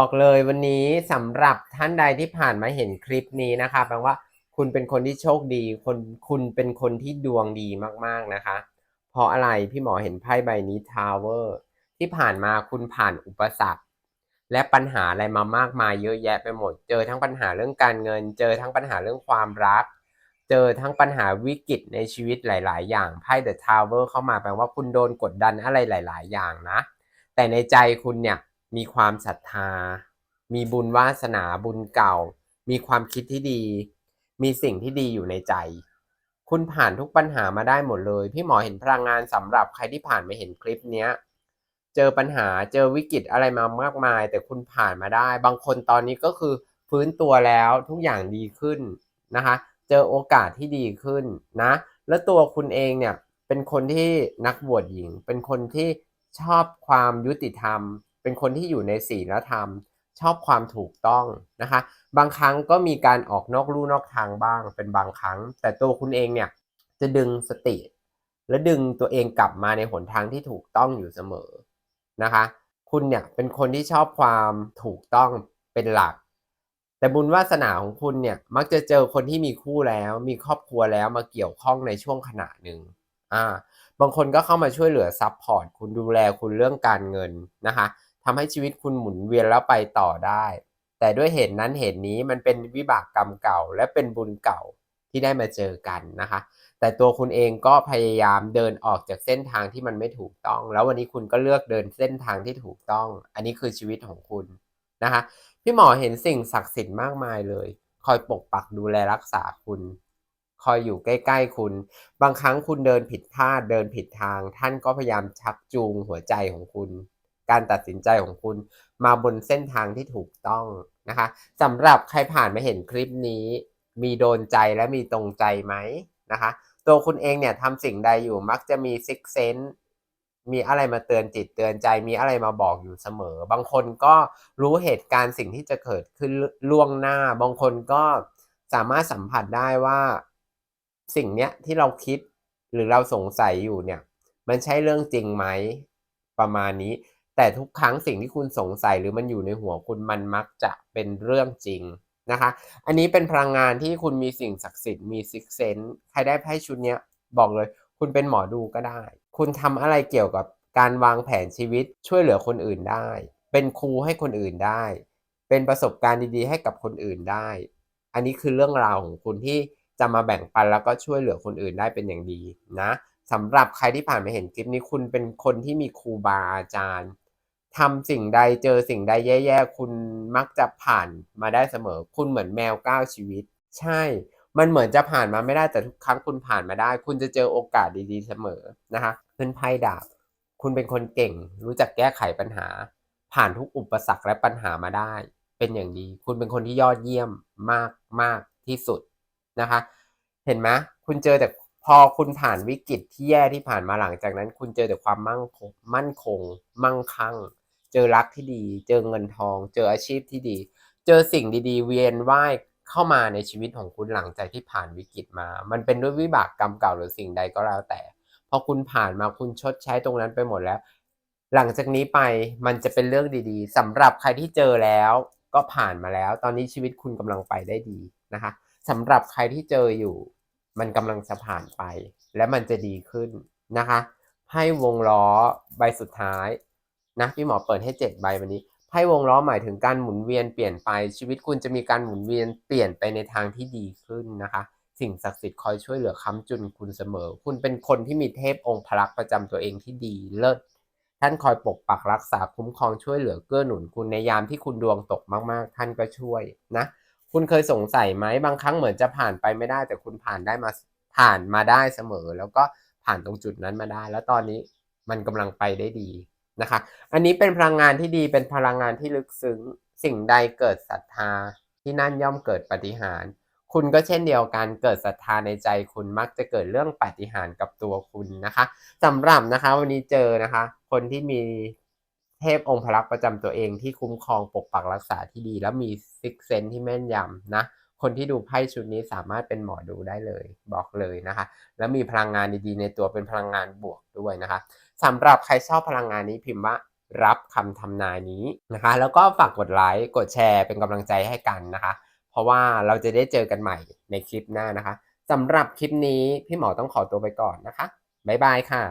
บอกเลยวันนี้สำหรับท่านใดที่ผ่านมาเห็นคลิปนี้นะคะแปลว่าคุณเป็นคนที่โชคดีคนคุณเป็นคนที่ดวงดีมากๆนะคะ เพราะอะไรพี่หมอเห็นไพ่ใบนี้ทาวเวอร์ที่ผ่านมาคุณผ่านอุปสรรค และปัญหาอะไรมามากมายเยอะแยะไปหมด เจอทั้งปัญหาเรื่องการเงิน เจอทั้งปัญหาเรื่องความรัก เจอทั้งปัญหาวิกฤตในชีวิตหลาย ๆ อย่างไพ่เดอะทาวเวอร์เข้ามาแปลว่าคุณโดนกดดันอะไรหลาย ๆ อย่างนะ แต่ในใจคุณเนี่ย มีความศรัทธา มีบุญวาสนาบุญเก่า มีความคิดที่ดี มีสิ่งที่ดีอยู่ในใจ คุณผ่านทุกปัญหามาได้หมดเลย พี่หมอเห็นพลังงานสำหรับใครที่ผ่านมาเห็นคลิปเนี้ย เจอปัญหาเจอวิกฤตอะไรมามากมาย แต่คุณผ่านมาได้ บางคนตอนนี้ก็คือฟื้นตัวแล้วทุกอย่างดีขึ้นนะคะ เจอโอกาสที่ดีขึ้นนะ แล้วตัวคุณเองเนี่ยเป็นคนที่นักบวชหญิง เป็นคนที่ชอบความยุติธรรม เป็นคนที่อยู่ในศีลธรรม ชอบความถูกต้องนะคะ บางครั้งก็มีการออกนอกลู่นอกทางบ้างเป็นบางครั้ง แต่ตัวคุณเองเนี่ยจะดึงสติ และดึงตัวเองกลับมาในหนทางที่ถูกต้องอยู่เสมอนะคะ คุณเนี่ยเป็นคนที่ชอบความถูกต้องเป็นหลัก แต่บุญวาสนาของคุณเนี่ยมักจะเจอคนที่มีคู่แล้ว มีครอบครัวแล้วมาเกี่ยวข้องในช่วงขณะหนึ่งอ่าบางคนก็เข้ามาช่วยเหลือซัพพอร์ตคุณดูแลคุณเรื่องการเงินนะคะ ทำให้ชีวิตคุณหมุนเวียนแล้วไปต่อได้ แต่ด้วยเหตุนั้นเหตุนี้มันเป็นวิบากกรรมเก่า และเป็นบุญเก่าที่ได้มาเจอกันนะคะ แต่ตัวคุณเองก็พยายามเดินออกจากเส้นทางที่มันไม่ถูกต้อง แล้ววันนี้คุณก็เลือกเดินเส้นทางที่ถูกต้อง อันนี้คือชีวิตของคุณนะคะ พี่หมอเห็นสิ่งศักดิ์สิทธิ์มากมายเลย คอยปกปักดูแลรักษาคุณ คอยอยู่ใกล้ ๆ คุณ บางครั้งคุณเดินผิดพลาดเดินผิดทาง ท่านก็พยายามชักจูงหัวใจของคุณ การตัดสินใจของคุณมาบนเส้นทางที่ถูกต้องนะคะสำหรับใครผ่านมาเห็นคลิปนี้ มีโดนใจและมีตรงใจไหมนะคะ ตัวคุณเองเนี่ยทำสิ่งใดอยู่มักจะมีซิกเซนมีอะไรมาเตือนจิตเตือนใจมีอะไรมาบอกอยู่เสมอ บางคนก็รู้เหตุการณ์สิ่งที่จะเกิดขึ้นล่วงหน้า บางคนก็สามารถสัมผัสได้ว่าสิ่งเนี้ยที่เราคิดหรือเราสงสัยอยู่เนี่ย มันใช่เรื่องจริงไหมประมาณนี้ แต่ทุกครั้งสิ่งที่คุณสงสัยหรือมันอยู่ในหัวคุณมันมักจะเป็นเรื่องจริงนะคะ อันนี้เป็นพลังงานที่คุณมีสิ่งศักดิ์สิทธิ์มีซิกเซนใครได้ไพ่ชุดเนี้ยบอกเลย คุณเป็นหมอดูก็ได้ คุณทำอะไรเกี่ยวกับการวางแผนชีวิตช่วยเหลือคนอื่นได้ เป็นครูให้คนอื่นได้ เป็นประสบการณ์ดีๆ ให้กับคนอื่นได้ อันนี้คือเรื่องราวของคุณที่จะมาแบ่งปันแล้วก็ช่วยเหลือคนอื่นได้เป็นอย่างดีนะสำหรับใครที่ผ่านมาเห็นคลิปนี้คุณเป็นคนที่มีครูบาอาจารย์ ทำสิ่งใดเจอสิ่งใดแย่ๆ คุณมักจะผ่านมาได้เสมอ คุณเหมือนแมวก้าวชีวิต ใช่ มันเหมือนจะผ่านมาไม่ได้แต่ทุกครั้งคุณผ่านมาได้ คุณจะเจอโอกาสดีๆเสมอนะคะขึ้นไพ่ดาบ คุณเป็นคนเก่ง รู้จักแก้ไขปัญหา ผ่านทุกอุปสรรคและปัญหามาได้ เป็นอย่างดี คุณเป็นคนที่ยอดเยี่ยมมากมากที่สุดนะคะ เห็นไหมคุณเจอแต่พอคุณผ่านวิกฤตที่แย่ที่ผ่านมาหลังจากนั้น คุณเจอแต่ความมั่งคงมั่นคง มั่งคั่ง เจอรักที่ดี เจอเงินทอง เจออาชีพที่ดี เจอสิ่งดีๆ เวียนว่ายเข้ามาในชีวิตของคุณหลังจากที่ผ่านวิกฤตมา มันเป็นด้วยวิบากกรรมเก่าหรือสิ่งใดก็แล้วแต่ พอคุณผ่านมาคุณชดใช้ตรงนั้นไปหมดแล้ว หลังจากนี้ไปมันจะเป็นเรื่องดีๆสำหรับใครที่เจอแล้วก็ผ่านมาแล้ว ตอนนี้ชีวิตคุณกำลังไปได้ดีนะคะสำหรับใครที่เจออยู่ มันกำลังจะผ่านไป และมันจะดีขึ้นนะคะ ให้วงล้อใบสุดท้าย นะพี่หมอเปิดให้ 7 ใบวันนี้ไพ่วงล้อหมายถึงการหมุนเวียนเปลี่ยนไปชีวิตคุณจะมีการหมุนเวียนเปลี่ยนไปในทางที่ดีขึ้นนะคะ สิ่งศักดิ์สิทธิ์คอยช่วยเหลือค้ำจุนคุณเสมอ คุณเป็นคนที่มีเทพองค์พลักษ์ประจำตัวเองที่ดีเลิศท่านคอยปกปักรักษาคุ้มครองช่วยเหลือเกื้อหนุนคุณในยามที่คุณดวงตกมาก ๆ ท่านก็ช่วยนะคุณเคยสงสัยไหมบางครั้งเหมือนจะผ่านไปไม่ได้ แต่คุณผ่านได้มาผ่านมาได้เสมอ แล้วก็ผ่านตรงจุดนั้นมาได้ แล้วตอนนี้มันกำลังไปได้ดี นะคะ อันนี้เป็นพลังงานที่ดีเป็นพลังงานที่ลึกซึ้ง สิ่งใดเกิดศรัทธา ที่นั่นย่อมเกิดปฏิหาร คุณก็เช่นเดียวกันเกิดศรัทธาในใจคุณมักจะเกิดเรื่องปฏิหารกับตัวคุณนะคะสำหรับนะคะวันนี้เจอนะคะ คนที่มีเทพองค์พระประจำตัวเองที่คุ้มครองปกปักรักษาที่ดี แล้วมีซิกเซนที่แม่นยำนะ คนที่ดูไพ่ชุดนี้สามารถเป็นหมอดูได้เลย บอกเลยนะคะ แล้วมีพลังงานดีๆ ในตัวเป็นพลังงานบวกด้วยนะคะสำหรับใครชอบพลังงานนี้พิมพ์ว่ารับคำทำนายนี้นะคะ แล้วก็ฝากกดไลค์กดแชร์เป็นกำลังใจให้กันนะคะ เพราะว่าเราจะได้เจอกันใหม่ในคลิปหน้านะคะสำหรับคลิปนี้พี่หมอต้องขอตัวไปก่อนนะคะบ๊ายบายค่ะ